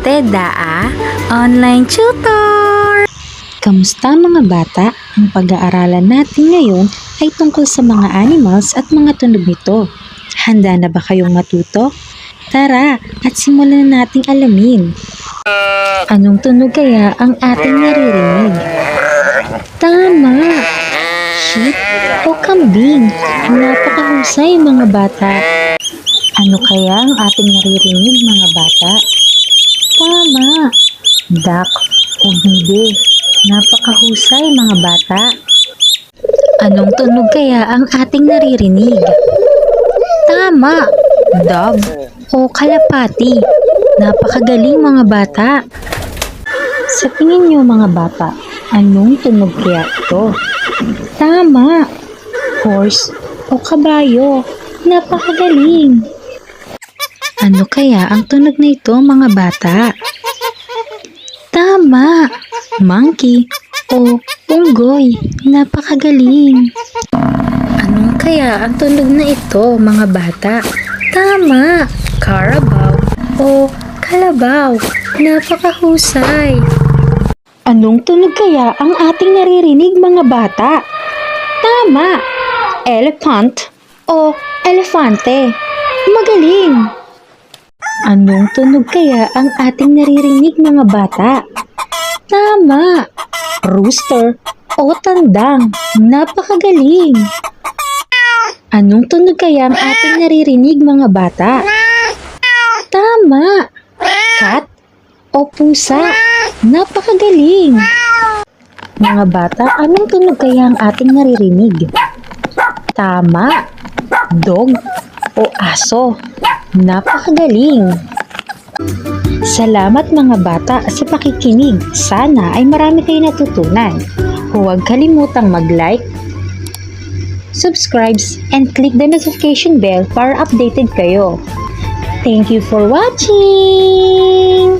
Ate Daa, online tutor! Kamusta mga bata? Ang pag-aaralan natin ngayon ay tungkol sa mga animals at mga tunog nito. Handa na ba kayong matuto? Tara at simulan na nating alamin. Anong tunog kaya ang ating naririnig? Tama! Sheep o kambing? Napakahusay mga bata. Ano kaya ang ating naririnig mga bata? Tama! Duck o bibe? Napakahusay mga bata. Anong tunog kaya ang ating naririnig? Tama! Dog o kalapati? Napakagaling mga bata. Sa tingin niyo mga bata, anong tunog kaya ito? Tama! Horse o kabayo? Napakagaling! Ano kaya ang tunog na ito mga bata? Tama! Monkey o unggoy. Napakagaling. Anong kaya ang tunog na ito, mga bata? Tama! Carabao o kalabaw. Napakahusay. Anong tunog kaya ang ating naririnig, mga bata? Tama! Elephant o elefante. Magaling! Anong tunog kaya ang ating naririnig mga bata? Tama! Rooster o tandang. Napakagaling! Anong tunog kaya ang ating naririnig mga bata? Tama! Cat o pusa. Napakagaling! Mga bata, anong tunog kaya ang ating naririnig? Tama! Dog o aso. Napakagaling! Salamat mga bata sa pakikinig. Sana ay marami kayo natutunan. Huwag kalimutang mag-like, subscribe, and click the notification bell para updated kayo. Thank you for watching!